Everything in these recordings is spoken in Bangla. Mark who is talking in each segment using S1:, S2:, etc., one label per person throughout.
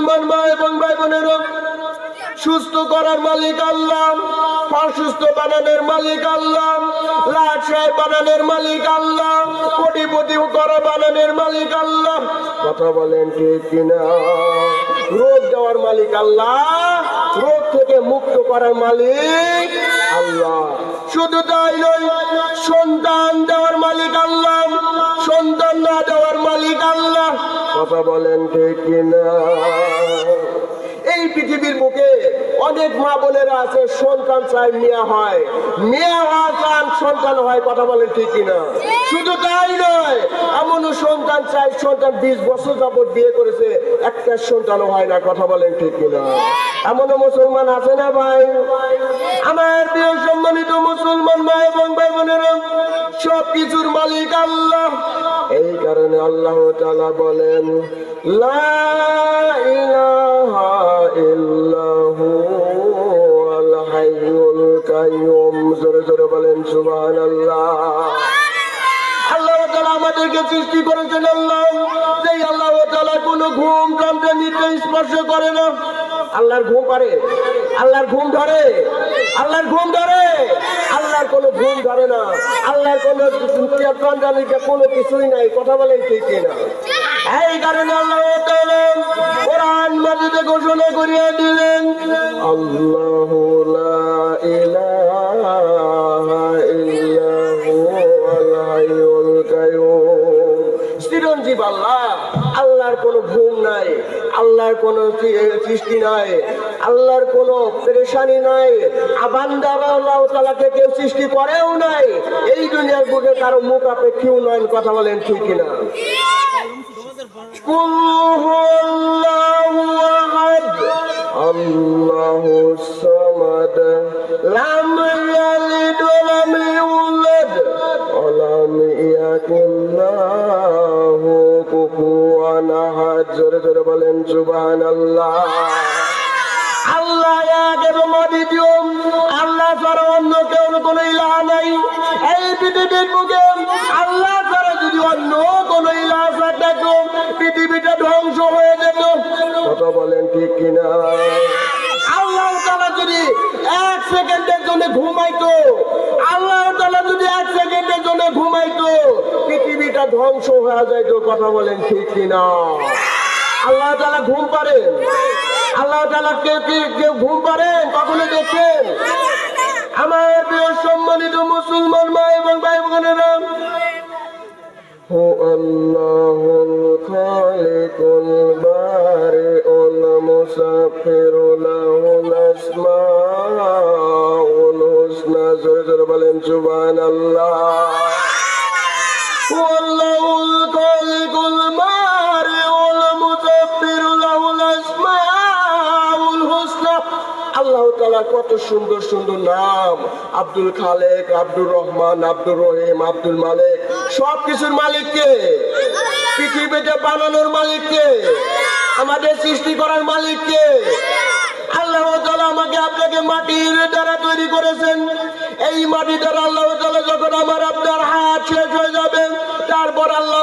S1: মুসলমান মা এবং ভাই বোনেরা সুস্থ করার মালিক আল্লাহ, অসুস্থ বানানোর মালিক আল্লাহ লাট সাহেব বানানোর মালিক আল্লাহ, কোটিপতি করা বানানোর মালিক আল্লাহ। কথা বলেন ঠিক কিনা? রোগ দেওয়ার মালিক আল্লাহ, রোগ থেকে মুক্ত করার মালিক আল্লাহ। শুধু তাই নয়, সন্তান দেওয়ার মালিক আল্লাহ কথা বলেন ঠিক কিনা? এই পৃথিবীর বুকে অনেক মা বোনেরা আছে, সন্তান চাই মেয়ে হয়। মেয়ে হওয়া চান সন্তান হয়, কথা বলেন ঠিক কিনা? শুধু তাই নয়, এমনও সন্তান চাই, সন্তান বিশ বছর যাবত বিয়ে করেছে, একটা সন্তানও হয় না, কথা বলেন ঠিক কিনা? এমনও মুসলমান আছে না ভাই? আমার প্রিয় সম্মানিত মুসলমান ভাই এবং ভাই বোনেরা সব কিছুর মালিক আল্লাহ। এই কারণে আল্লাহ তাআলা বলেন জোরে জোরে বলেন, সুবহানাল্লাহ। আল্লাহ সৃষ্টি করেছেন আল্লাহ। তাআলা কোনো ঘুম স্পর্শ আল্লাহর আল্লাহর ঘুম ধরে। আল্লাহর ঘুম ধরে। আল্লাহর কোনো ঘুম ধরে না। আল্লাহর কোনো কোনো কিছুই নাই। কথা বলেন ঠিক না এই কারণে আল্লাহ কোরআন মাজিদে ঘোষণা করিয়া দিলেন, আল্লাহ আল্লাহর কোনো সৃষ্টি নাই, আল্লাহর কোনো পেরেশানি নাই আবান্দারা কেউ সৃষ্টি করেও নাই, এই দুনিয়ার বুকে কারও মুখ আপেক্ষিও নয় কথা বলেন ঠিক কিনা? আল্লাহ সামাদ, লাম ইয়ালিদ ওয়া লাম বলেন সুবহানাল্লাহ। আল্লাহ এক এবং অদ্বিতীয়। আল্লাহ ছাড়া অন্য কেউ কোনো ইলাহ নাই। এই পৃথিবীর বুকে আল্লাহ ছাড়া যদি অন্য কোন ইলাহ থাকতো পৃথিবীটা ধ্বংস হয়ে যেত। কথা বলেন ঠিক কিনা? আল্লাহ তাআলা যদি এক সেকেন্ডের জন্য ঘুমাইতো, আল্লাহ তাআলা যদি এক সেকেন্ডের জন্য ঘুমাইতো, পৃথিবীটা ধ্বংস হয়ে যাইতো। কথা বলেন ঠিক কিনা? আল্লাহ তালা ঘুম পারেন আল্লাহ তালা কে কে, কেউ ঘুম পারেন কখনো দেখছেন আমার প্রিয় সুন্দর সুন্দর নাম। আব্দুল খালেক, আব্দুর রহমান, আব্দুর রহিম, আব্দুল মালিক। সব কিছুর মালিক কে? পৃথিবীতে বানানোর মালিক কে? আমাদের সৃষ্টি করার মালিক কে? আল্লাহ আমাকে আপনাকে মাটির দ্বারা তৈরি করেছেন। এই মাটি দ্বারা আল্লাহ যখন আমার আপনার হাত শেষ হয়ে যাবে, তারপর আল্লাহ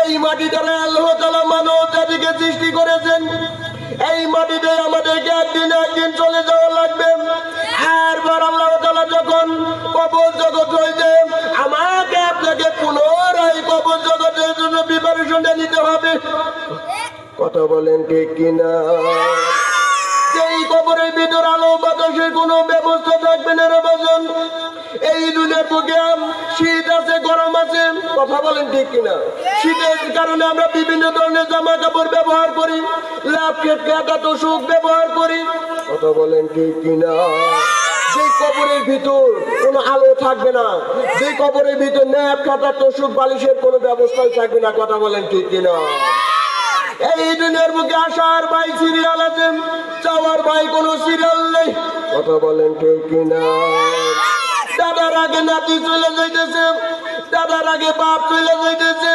S1: এই মাটি দ্বারা আল্লাহ তালা মানব জাতিকে সৃষ্টি করেছেন। এই মাটিতে আমাদেরকে একদিন একদিন চলে যাওয়া লাগবে। এরপর আল্লাহ তালা যখন কবর জগৎ হয়েছে আমাকে আপনাকে পুনরায় কবর জগতের জন্য প্রিপারেশন নিতে হবে। কথা বলেন ঠিক কিনা? এই কবরের ভিতর আলো বাতাসের কোনো ব্যবস্থা থাকবে না রে এই দুনিয়ার বুকে শীত আছে, গরম আছে, কথা বলেন ঠিক কিনা? শীতের কারণে আমরা বিভিন্ন ধরনের জামা কাপড় ব্যবহার করি, লাভ কাটা তোষক ব্যবহার করি, কথা বলেন ঠিক কিনা? যে কবরের ভিতর কোনো আলো থাকবে না যে কবরের ভিতর ন্যাপ খাতা, তোষক, বালিশের কোনো ব্যবস্থাই থাকবে না, কথা বলেন ঠিক কিনা? এই দুনিয়ার বুকে আসার ভাই সিরিয়াল আছে যাওয়ার ভাই কোনো সিরিয়াল নেই, কথা বলেন ঠিক কিনা? দাদার আগে নাতি চলে যাইতেছে, দাদার আগে বাপ চলে যাইতেছে,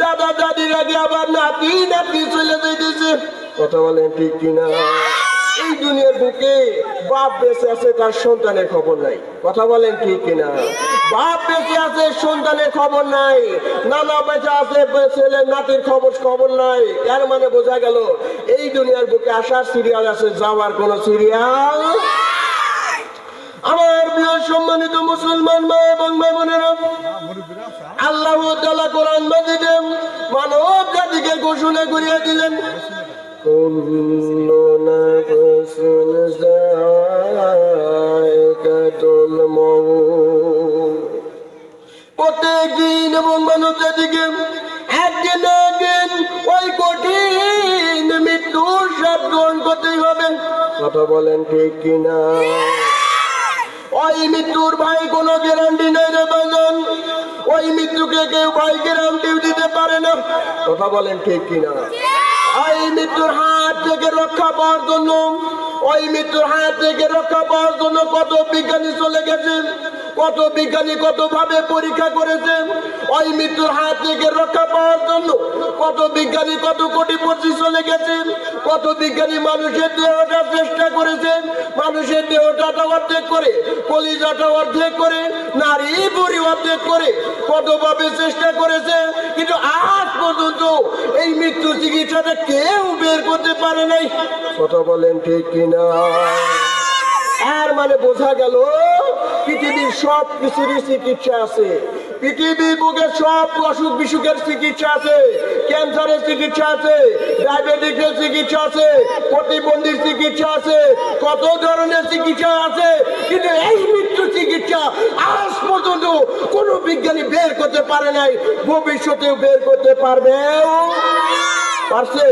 S1: দাদা দাদির আগে আবার নাতি নাতি চলে যাইতেছে। কথা বলেন ঠিক কিনা? এই দুনিয়ার বুকে বাপ বেঁচে আছে, তার সন্তানের খবর নাই। কথা বলেন ঠিক কিনা? বাপ বেঁচে আছে, সন্তানের খবর নাই। নানা বেঁচে আছে, ছেলে নাতির খবর খবর নাই। এর মানে বোঝা গেল, এই দুনিয়ার বুকে আসার সিরিয়াল আছে, যাওয়ার কোন সিরিয়াল আমার প্রিয় সম্মানিত মুসলমান মা এবং মা বোনেরা আল্লাহ কোরআন মাজিদে মানব জাতিকে ঘোষণা করিয়া দিলেন কুল্লু নাফসিন যায়কাতুল মাউত। প্রত্যেক দিন এবং মানব জাতিকে একদিন একদিন ওই কঠিন মৃত্যুর স্বাদ গ্রহণ করতেই হবে। কথা বলেন ঠিক কিনা? ওই মৃত্যুর ভাই কোনো গ্যারান্টি নেই রে বাজন ওই মৃত্যুকে কেউ ভাই গ্যারান্টি দিতে পারে না। কথা বলেন ঠিক কিনা? ওই মৃত্যুর হাত থেকে রক্ষা পাওয়ার জন্য ওই মৃত্যুর হাত থেকে রক্ষা পাওয়ার জন্য কত বিজ্ঞানী চলে গেছে কত বিজ্ঞানী কত ভাবে পরীক্ষা করেছে ওই মৃত্যুর হাত থেকে রক্ষা পাওয়ার জন্য কত বিজ্ঞানী কত কোটি পঁচিশ চলে গেছেন কত বিজ্ঞানী মানুষের দেহটা চেষ্টা করেছেন মানুষের দেহটাটা অর্ধেক করে কলিজাটা অর্ধেক করে নারী বুড়ি অর্ধেক করে কতভাবে চেষ্টা করেছে কিন্তু আজ পর্যন্ত এই মৃত্যু চিকিৎসাটা কেউ বের করতে পারে নাই। কথা বলেন ঠিক কিনা? আর মানে বোঝা গেল পৃথিবীর সব কিছুরই চিকিৎসা আছে। পৃথিবীর বুকে সব অসুখ বিসুখের চিকিৎসা আছে, ক্যান্সারের চিকিৎসা আছে, ডায়াবেটিসের চিকিৎসা আছে, প্রতিবন্ধীর চিকিৎসা আছে, কত ধরনের চিকিৎসা আছে, কিন্তু এই মৃত্যু চিকিৎসা আজ পর্যন্ত কোনো বিজ্ঞানী বের করতে পারে নাই, ভবিষ্যতেও বের করতে পারবে। পারছে?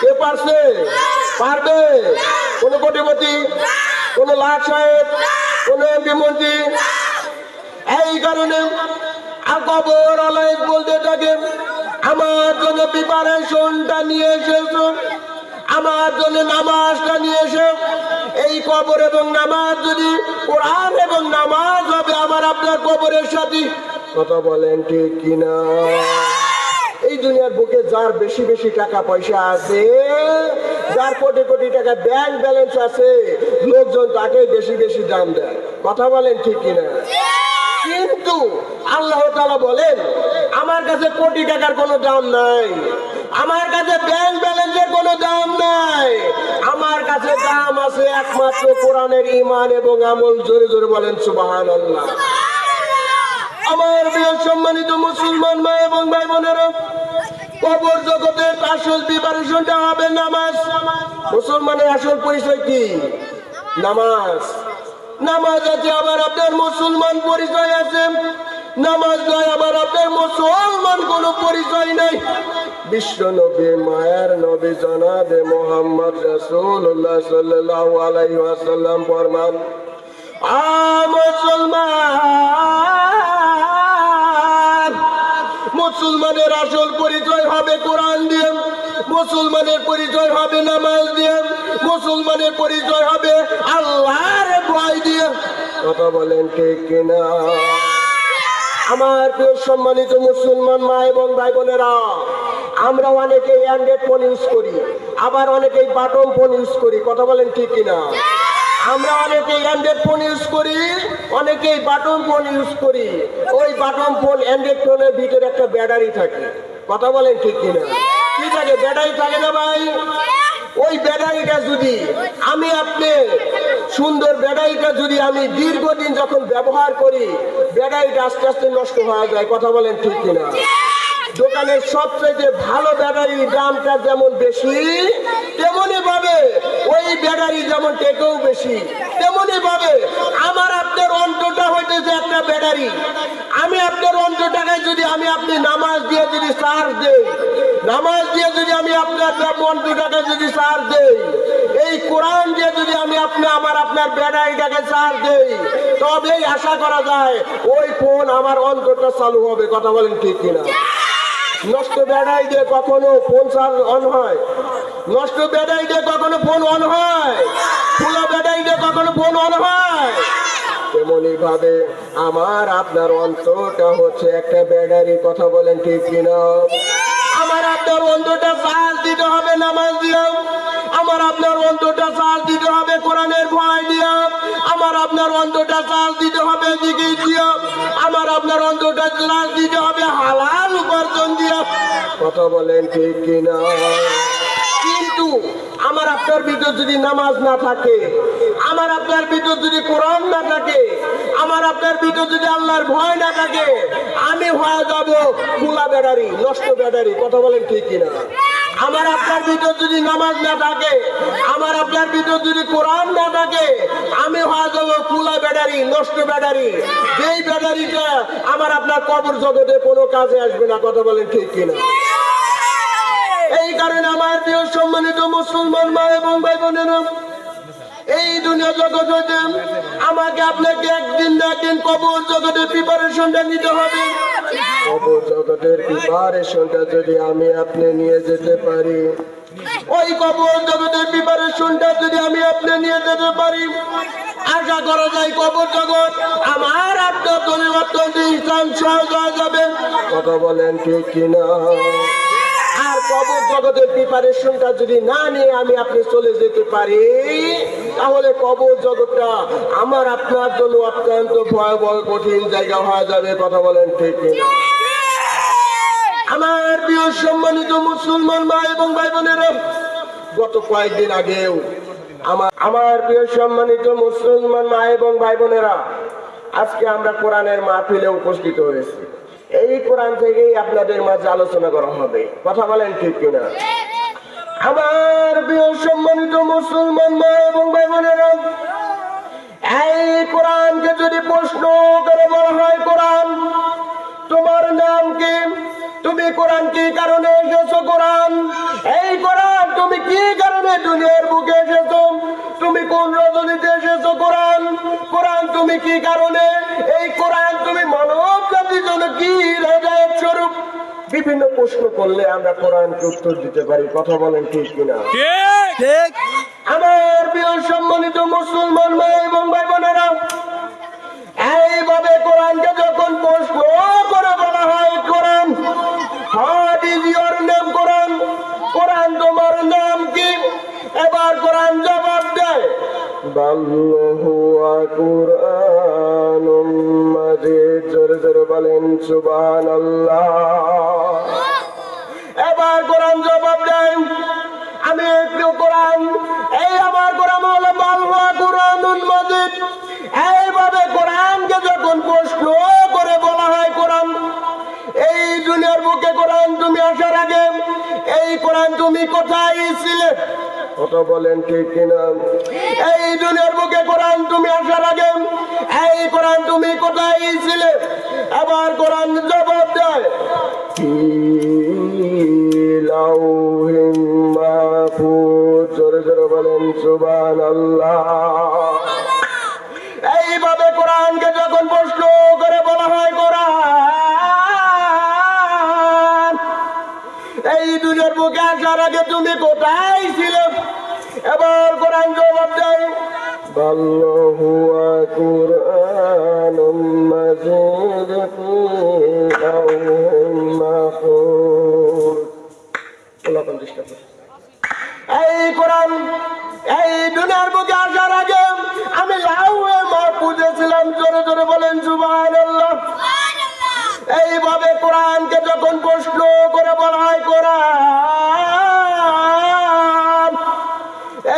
S1: কে পারছে? পারবে? কোন কোটিপতি? কোন লাট সাহেব? কোন এমপি মন্ত্রী? এই কারণে আকবর আলাই বলতে থাকে আমার জন্য প্রিপারেশনটা নিয়ে এসেছ, আমার জন্য নামাজটা নিয়ে এসো, এই কবর এবং নামাজ যদি কোরআন এবং নামাজ হবে আমার আপনার কবরের সাথে, কথা বলেন ঠিক কিনা? এই দুনিয়ার বুকে যার বেশি বেশি টাকা পয়সা আছে, যার কোটি কোটি টাকা ব্যাংক ব্যালেন্স আছে, লোকজন তাকে বেশি বেশি দাম দেয়, কথা বলেন ঠিক কিনা? কিন্তু আল্লাহ তাআলা বলেন আমার কাছে কোটি টাকার কোনো দাম নাই। আমার কাছে ব্যাংক ব্যালেন্সের কোনো দাম নাই। আমার কাছে দাম আছে একমাত্র কোরআনের ইমান এবং আমল। জোরে জোরে বলেন সুবাহান আল্লাহ আমার প্রিয় সম্মানিত মুসলমান মা এবং ভাই বোনেরা কবর জগতের আসল প্রিপারেশনটা হবে নামাজ। মুসলমানের আসল পরিচয় কি? নামাজ। নামাজ আছে, আবার আপনার মুসলমান পরিচয় আছে। নামাজ নয় আবার আপনার মুসলমান কোনো পরিচয় নাই। বিশ্ব নবী, মায়ার নবী, জনাবে মোহাম্মদ রাসূলুল্লাহ সাল্লাল্লাহু আলাইহি ওয়াসাল্লাম ফরমান, আ মুসলমান। মুসলমানের আসল পরিচয় হবে কোরআন দিয়ে। মুসলমানের পরিচয় হবে নামাজ দিয়ে, মুসলমানের পরিচয় হবে আল্লাহর ভয় দিয়ে। কথা বলেন ঠিক কিনা? আমার প্রিয় সম্মানিত মুসলমান মা এবং ভাই বোনেরা, আমরা অনেকে অ্যান্ড্রয়েড ফোন ইউজ করি, আবার অনেকেই বাটন ফোন ইউজ করি। কথা বলেন ঠিক কিনা? আমরা অনেকেই অ্যান্ড্রয়েড ফোন ইউজ করি, অনেকেই বাটন ফোন ইউজ করি। ওই বাটন ফোন অ্যান্ড্রয়েড ফোনের ভিতরে একটা ব্যাটারি থাকে। কথা বলেন ঠিক কিনা? থাকে ব্যাটারি থাকে না ভাই? ওই ব্যাটারিটা যদি আমি আপনি সুন্দর ব্যাটারিটা যদি আমি দীর্ঘদিন যখন ব্যবহার করি ব্যাটারিটা আস্তে আস্তে নষ্ট হয়ে যায়, কথা বলেন ঠিক কিনা? দোকানের সবচেয়ে ভালো ব্যাটারির দামটা যেমন বেশি, তেমনি ভাবে ওই ব্যাটারি যেমন টেকেও বেশি, তেমনি ভাবে আমার আপনার অন্তটা হইতেছে একটা ব্যাটারি আমি আপনার অন্তটাকে যদি আমি আপনি নামাজ দিয়ে যদি চার্জ দেই নামাজ দিয়ে যদি আমি আপনার অন্তটাকে যদি চার্জ দেই, এই কোরআন দিয়ে যদি আমি আপনি আমার আপনার ব্যাটারিটাকে চার্জ দেই, তবেই আশা করা যায় ওই ফোন আমার অন্তরটা চালু হবে, কথা বলেন ঠিক কিনা? নষ্ট বেড়াই দিয়ে কখনো ফোন চার্জ অন হয়? নষ্ট বেড়াই দিয়ে কখনো ফোন অন হয়? খোলা বেড়াই দিয়ে কখনো ফোন অন হয়? তেমনি ভাবে আমার আপনার অন্তরটা হচ্ছে একটা ব্যাটারি কথা বলেন ঠিক কিনা? আপনার অন্তরটা চার্জ দিতে হবে নামাজ দিয়া। আমার আপনার অন্তরটা চার্জ দিতে হবে কোরআনের ভয় দিয়া। আমার আপনার অন্তরটা চার্জ দিতে হবে দিকে দিয়া। আমার আপনার অন্তরটা চার্জ দিতে হবে হালাল উপার্জন দিয়া। কথা বলেন ঠিক কিনা? কিন্তু আমার আপনার ভিতর যদি নামাজ না থাকে আমার আপনার ভিতর যদি কোরআন না থাকে, আমার আপনার ভিতর যদি আল্লাহর ভয় না থাকে, আমি হয়ে যাব খোলা ব্যাটারি, নষ্ট ব্যাটারি, কথা বলেন ঠিক কিনা? আমার আপনার ভিতর যদি নামাজ না থাকে, আমার আপনার ভিতর যদি কোরআন না থাকে, আমি হয়ে যাব খোলা ব্যাটারি, নষ্ট ব্যাটারি। যেই ব্যাটারিটা আমার আপনার কবর জগতে কোনো কাজে আসবে না, কথা বলেন ঠিক কিনা? এই কারণে আমার প্রিয় সম্মানিত মুসলমান মা এবং ভাই বোনেরা দুনিয়া জগৎ হইতে আমাকে আপনাকে একদিন না একদিন কবর জগতের প্রিপারেশনটা নিতে হবে। কবর জগতের প্রিপারেশনটা যদি আমি আপনি নিয়ে যেতে পারি। ওই কবর জগতের প্রিপারেশনটা যদি আমি আপনি নিয়ে যেতে পারি আশা করা যায় কবর জগৎ আমার আপনার পরিবর্তন ইসলাম সহজ হয়ে যাবে। কথা বলেন ঠিক কিনা? আর কবর জগতের প্রিপারেশনটা যদি না নিয়ে আমি আপনি চলে যেতে পারি তাহলে কবর জগৎটা আমার, আপনার জন্য অত্যন্ত ভয়াবহ, কঠিন জায়গা হয়ে যাবে, কথা বলেন ঠিক আমার প্রিয় সম্মানিত মুসলমান মা এবং ভাই বোনেরা, গত কয়েকদিন আগেও আমার আমার প্রিয় সম্মানিত মুসলমান মা এবং ভাই বোনেরা, আজকে আমরা কোরআনের মাহফিলে উপস্থিত হয়েছি। এই কোরআন থেকেই আপনাদের মাঝে আলোচনা করা হবে, কথা বলেন ঠিক কিনা? আমার প্রিয় সম্মানিত মুসলমান মা এবং বোনেরা এই কোরআনকে যদি প্রশ্ন করে বলা হয় কোরআন, তোমার নাম কি? তুমি কোরআন কি কারণে এসেছ কোরআন? এই কোরআন তুমি কি কারণে দুনিয়ার বুকে এসেছ? তুমি কোন রজনীতে এসেছ কোরআন? কোরআন তুমি কি কারণে? এই কোরআন তুমি মানব জাতির জন্য কি হেদায়ত স্বরূপ? বিভিন্ন প্রশ্ন করলে আমরা কোরআনকে উত্তর দিতে পারি। কথা বলেন ঠিক কিনা?
S2: ঠিক।
S1: আমার প্রিয় সম্মানিত মুসলমান ভাই এবং ভাই বোনেরা এইভাবে কোরআনকে যখন প্রশ্ন করে বলা হয় কোরআন হোয়াট ইজ ইয়োর নেম কোরআন কোরআন তোমার নাম কি? এবার কোরআন জবাব দেয় বাল্লহু কুরআন বলেন, সুবহানাল্লাহ। এবার কোরআন জবাব দেয় আমি একটু কোরআন। এই আমার কোরআন হলো মালওয়া কোরআন মজিদ এইভাবে কোরআনকে যখন প্রশ্ন করে বলা হয় কোরআন, এই দুনিয়ার বুকে কোরআন তুমি আসার আগে, এই কোরআন তুমি কোথায় ছিলে? কথা বলেন ঠিক কিনা? এই দুনিয়ার বুকে কোরআন তুমি আসার আগে, এই কোরআন তুমি কোথায় ছিলে? আবার কোরআন জবাব দেয় জোরে জোরে বলেন, সুবহানাল্লাহ। এইভাবে কোরআনকে যখন প্রশ্ন করে বলা হয়, কোরআন, এই দুনিয়ার বুকে আসার আগে তুমি কোথায় ছিলে? এবার কোরআন জবাব দেয় বাল্লহু কুরআন মাজিদ ফি মাহফুজ এই কোরআন এই দুনিয়ার বুকে আসার আগে আমি লাউয়ে মাহফুজে ছিলাম জোরে জোরে বলেন সুবহানাল্লাহ। এইভাবে কোরআনকে যখন প্রশ্ন করে বলা হয় কোরআন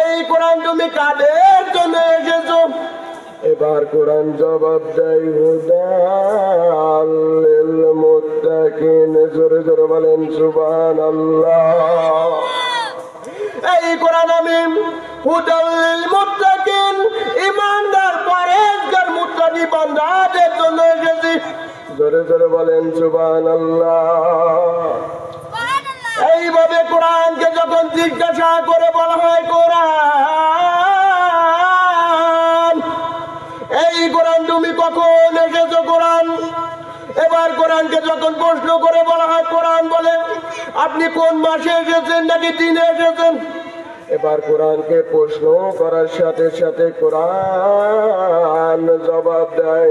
S1: এই কোরআন তুমি কাদের জন্য এসেছ? এবার কোরআন জবাব দেয় হুদাল মুত্তাকিন। জোরে জোরে বলেন সুবহানাল্লাহ। এই কোরআন আমি হুদাল মুত্তাকিন। ইমানদার পরেজগার মুত্তাকি বান্দাদের জন্য এসেছি। জোরে জোরে বলেন সুবহানাল্লাহ। এইভাবে কোরআনকে যখন জিজ্ঞাসা করে বলা হয় কোরআন? কখন এসেছ কোরআন? এবার কোরআনকে যখন প্রশ্ন করে বলা হয় কোরআন বলে আপনি কোন মাসে এসেছেন নাকি দিনে এসেছেন? এবার কোরআনকে প্রশ্ন করার সাথে সাথে কোরআন জবাব দেয়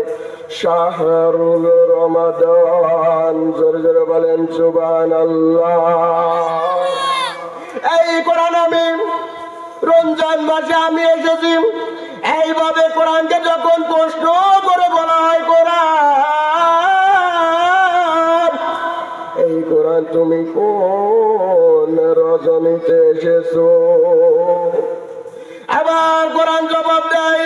S1: শাহরুল রমাদান। জোরে জোরে বলেন সুবান আল্লাহ এই কোরআন আমি রমজান মাসে আমি এসেছি। এইভাবে কোরআনকে যখন প্রশ্ন করে বলা হয়, কোরআন, এই কোরআন তুমি কোন রজনীতে এসেছ? আবার কোরআন জবাব দেয়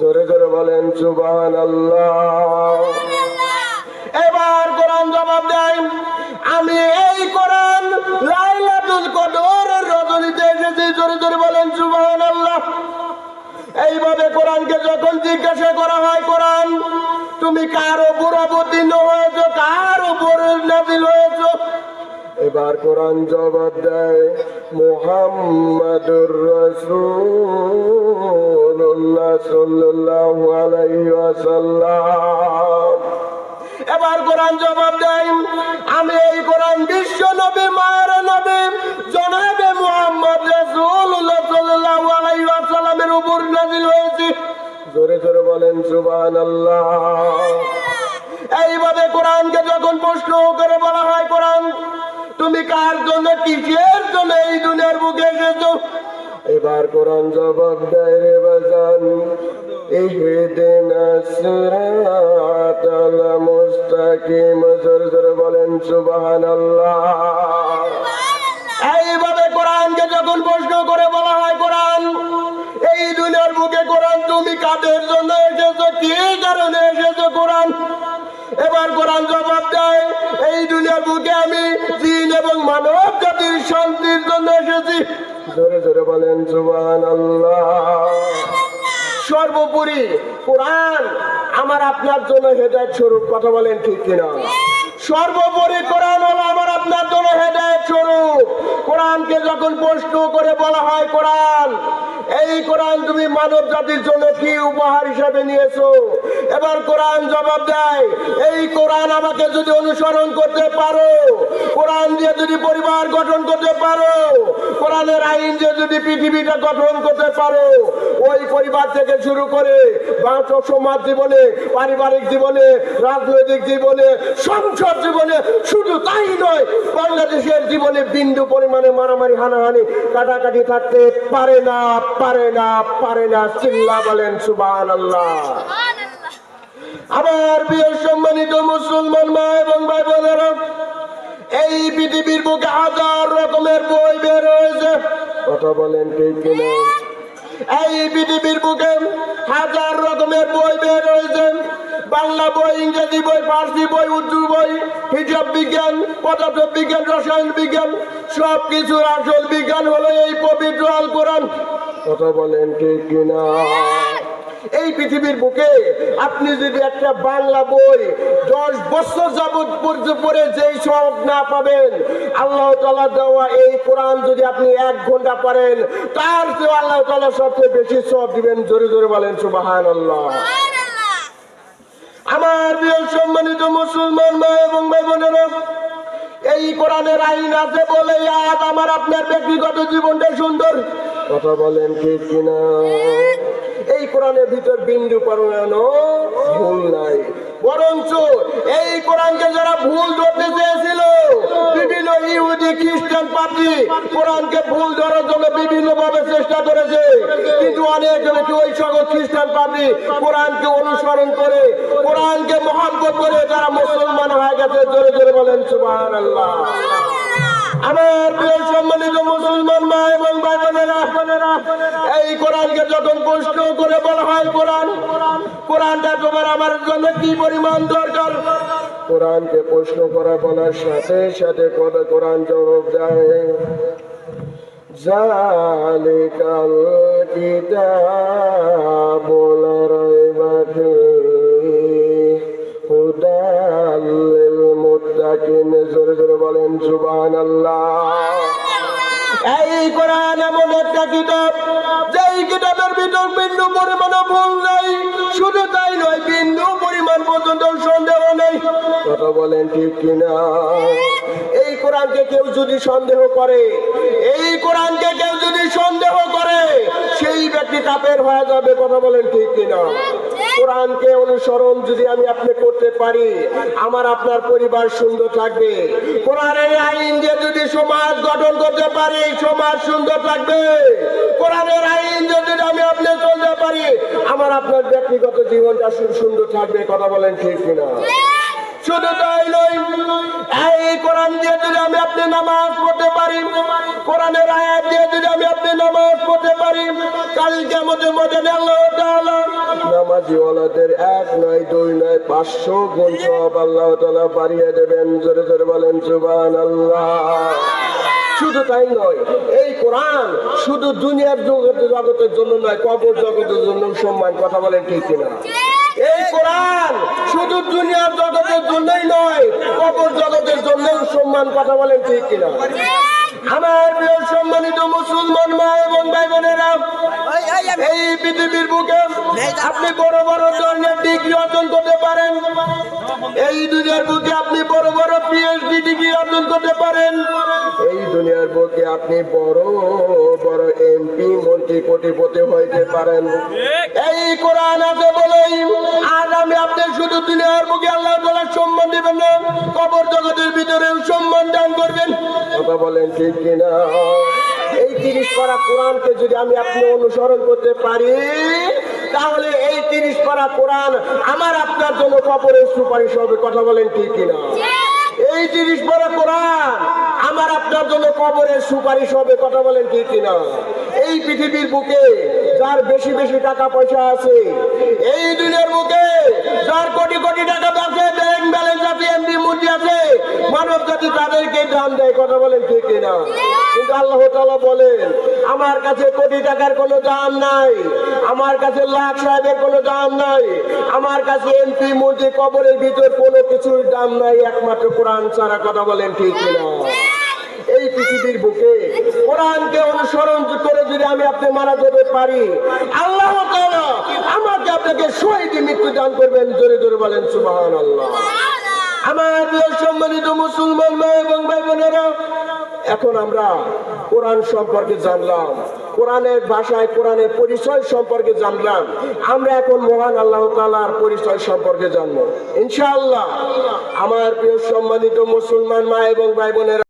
S1: জোরে জোরে বলেন, সুবহানাল্লাহ। এবার কোরআন জবাব দেয়, আমি এই কোরআন লাইলাতুল কদরের রজনীতে এসেছি। জোরে জোরে বলেন, সুবহানাল্লাহ। এইভাবে কোরআনকে যখন জিজ্ঞাসা করা হয়, কোরআন, তুমি কার উপর অবতীর্ণ হয়েছ? কার উপর নাজিল হয়েছ? এবার কোরআন জবাব দেয়, মুহাম্মাদুর রাসূলুল্লাহ সাল্লাল্লাহু আলাইহি ওয়াসাল্লাম। এবার কোরআন জবাব দেয়, আমি এই কোরআন বিশ্ব নবী, মায়ের নবী, জনাবে মুহাম্মদ রাসূলুল্লাহ সাল্লাল্লাহু আলাইহি ওয়াসাল্লামের উপর নাযিল হয়েছে। জোরে জোরে বলেন, সুবহানাল্লাহ। এইভাবে কোরআনকে যখন প্রশ্ন করে বলা হয়, কোরআন, তুমি কার জন্য, কিসের জন্য এই দুনিয়ার বুকে এসেছ? এবার কোরআন জবাব দেয়, রে বাজান ইহদিনা সিরাতাল মুস্তাকিম। জোরে জোরে বলেন, সুবহানাল্লাহ। এইভাবে কোরআনকে যখন প্রশ্ন করে বলা হয় কোরআন, এই দুনিয়ার বুকে কোরআন তুমি কাদের জন্য এসেছ? কি কারণে এসেছ কোরআন? এবার কোরআন জবাব দেয়, এই দুনিয়ার বুকে আমি জিন এবং মানব জাতির শান্তির জন্য এসেছি। জোরে জোরে বলেন সুবান সর্বোপরি কোরআন আমার আপনার জন্য হেদায়ত স্বরূপ, কথা বলেন ঠিক কিনা? সর্বোপরি কোরআন হলো আমার আপনার জন্য হেদায়ত স্বরূপ। কোরআনকে যখন প্রশ্ন করে বলা হয়, কোরআন এই কোরআন তুমি মানব জাতির জন্য কি উপহার হিসাবে নিয়েছো? এবার কোরআন জবাব দেয়, এই কোরআন আমাকে যদি অনুসরণ করতে পারো, কোরআন দিয়ে যদি পরিবার গঠন করতে পারো, কোরআনের আইন দিয়ে যদি পৃথিবীটা গঠন করতে পারো, ওই পরিবার থেকে শুরু করে সমাজ জীবনে, পারিবারিক জীবনে, রাজনৈতিক জীবনে সংসদ জীবনে, শুধু তাই নয়, বাংলাদেশের জীবনে বিন্দু পরিমাণে মারামারি, হানাহানি, কাটাকাটি থাকতে পারে না। পারে না পারে না চিল্লা বলেন সুবান আল্লাহ আমার প্রিয় সম্মানিত মুসলমান মা এবং ভাই বোনেরা এই পৃথিবীর বুকে হাজার রকমের বই বের হয়েছে। কথা বলেন ঠিক কিনা? এই পৃথিবীর বুকে হাজার রকমের বই বের হয়েছে। বাংলা বই ইংরেজি বই ফার্সি বই উর্দু বই হিসাব বিজ্ঞান পদার্থ বিজ্ঞান রসায়ন বিজ্ঞান সব কিছুর আসল বিজ্ঞান হলো এই পবিত্র আল কোরআন কথা বলেন ঠিক কিনা? এই পৃথিবীর বুকে আপনি যদি একটা বাংলা বই দশ বছর যাবৎ পড়ে যেই সব না পাবেন আল্লাহ তালা দেওয়া এই কোরআন যদি আপনি এক ঘণ্টা পড়েন তার চেয়ে আল্লাহ তালা সবচেয়ে বেশি সব দিবেন। জোরে জোরে বলেন সুবাহান আল্লাহ আমার প্রিয় সম্মানিত মুসলমান মা এবং ভাই বোনেরা এই কোরআনের আইন আছে বলে আজ আমার আপনার ব্যক্তিগত জীবনটা সুন্দর। কথা বলেন ঠিক কিনা? এই কোরআনের ভিতর বিন্দু পরিমাণও ভুল নাই। বরঞ্চ এই কোরআনকে যারা ভুল ধরতে চেয়েছিল, বিভিন্ন ইহুদি, খ্রিস্টান পার্টি কোরআনকে ভুল ধরার জন্য বিভিন্ন ভাবে চেষ্টা করেছে। কিন্তু অনেক ওই সকল খ্রিস্টান পার্টি কোরআনকে অনুসরণ করে, কোরআনকে মহাব্বত করে তারা মুসলমান হয়ে গেছে। জোরে জোরে বলেন সুবাহ আল্লাহ আমার প্রিয় সম্মানিত মুসলমান মা এবং ভাই বোনেরা এই কোরআনকে যখন প্রশ্ন করে বলা হয় কোরআন, কোরআনটা তোমার আমার জন্য কি পরিমাণ দরকার? কোরআনকে প্রশ্ন করা বলার সাথে সাথে কোন- কোরআন জবাব দেয়? জালিকাল কিতাবুল রাইবা মুত্তাকিন জোরে জোরে বলেন সুবহানাল্লাহ। এই কোরআন এমন একটা কিতাব যেই কিতাবে আপনার ভিতর বিন্দু পরিমাণ ভুল নাই শুধু তাই নয় বিন্দু পরিমাণ পর্যন্ত সন্দেহ নেই। কথা বলেন ঠিক কিনা? এই কোরআনকে কেউ যদি সন্দেহ করে এই কোরআনকে কেউ যদি সন্দেহ করে সেই ব্যক্তি কাপের হয়ে যাবে কথা বলেন ঠিক কিনা? কোরআনকে অনুসরণ যদি আমি আপনি করতে পারি, আমার আপনার পরিবার সুন্দর থাকবে। কোরআনের আইন দিয়ে যদি সমাজ গঠন করতে পারি, সমাজ সুন্দর থাকবে। কোরআনের আইন যদি আমি আপনি চলতে পারি, আমার আপনার ব্যক্তিগত জীবনটা সুন্দর থাকবে, কথা বলেন ঠিক কিনা? শুধু তাই নয়, এই কোরআন দিয়ে যদি আমি আপনি নামাজ পড়তে পারি, কোরআনের আয়াত দিয়ে যদি আমি আপনি নামাজ পড়তে পারি, কাল কেমন মধ্যে আল্লাহ তাআলা নামাজি ওয়ালাদের এক নয়, দুই নয়, পাঁচশো গুণ সব আল্লাহ তালা বাড়িয়ে দেবেন। জোরে জোরে বলেন, সুবহানাল্লাহ। শুধু তাই নয়, এই কোরআন শুধু দুনিয়ার জগতের জন্য নয়, কবর জগতের জন্য সম্মান, কথা বলেন ঠিক কিনা? এই কোরআন শুধু দুনিয়ার জগতের জন্যই নয়, কবর জগতের জন্য সম্মান, কথা বলেন ঠিক কিনা? আমার প্রিয় সম্মানিত মুসলমান মা এবং ভাই বোনেরা এই পৃথিবীর বুকে আপনি বড় বড় ধরনের ডিগ্রি অর্জন করতে পারেন। এই দুনিয়ার বুকে আপনি বড় বড় পিএইচডি ডিগ্রি অর্জন করতে পারেন। এই দুনিয়ার বুকে আপনি বড় বড় এমপি মন্ত্রী কোটিপতি হইতে পারেন। এই কোরআন আছে বলেই আজ আমি আপনি শুধু দুনিয়ার বুকে আল্লাহ তাআলা সম্মান দিবেন না কবর জগতের ভিতরেও সম্মান দান করবেন। কথা বলেন ঠিক কিনা? এই তিরিশ পারা কোরআনকে যদি আমি আপনি অনুসরণ করতে পারি, তাহলে এই তিরিশ পারা কোরআন আমার আপনার জন্য কবরের সুপারিশ হবে। কথা বলেন ঠিক কিনা? এই তিরিশ পারা কোরআন আমার আপনার জন্য কবরের সুপারিশ হবে। কথা বলেন ঠিক কিনা? এই পৃথিবীর বুকে যার বেশি বেশি টাকা পয়সা আছে, এই দুনিয়ার বুকে যার কোটি কোটি টাকা আছে ব্যাংক ব্যালেন্স আছে এমনি মূর্তি আছে, মানব জাতি তাদেরকে দান দেয়, কথা বলেন ঠিক কিনা? কিন্তু আল্লাহ তাআলা বলেন, আমার কাছে কোটি টাকার কোনো দাম নাই, আমার কাছে লাখ সাহেবের কোনো দাম নাই, আমার কাছে এমপি মন্ত্রী কবরের ভিতর কোনো কিছুর দাম নাই, একমাত্র কোরআন ছাড়া, কথা বলেন ঠিক কিনা? পৃথিবীর বুকে। কোরআনকে অনুসরণ করে যদি আমি আপনি মারা যেতে পারি, আল্লাহ আমাকে আপনাকে শহীদ মৃত্যু দান করবেন। জোরে জোরে বলেন, সুবহানাল্লাহ। আমার সম্মানিত মুসলমান এবং ভাই বোনেরা, এখন আমরা কোরআন সম্পর্কে জানলাম, কোরআনের ভাষায়, কোরআনের পরিচয় সম্পর্কে জানলাম। আমরা এখন মহান আল্লাহ তাআলার পরিচয় সম্পর্কে জানব। ইনশাআল্লাহ, আমার প্রিয় সম্মানিত মুসলমান মা এবং ভাই বোনেরা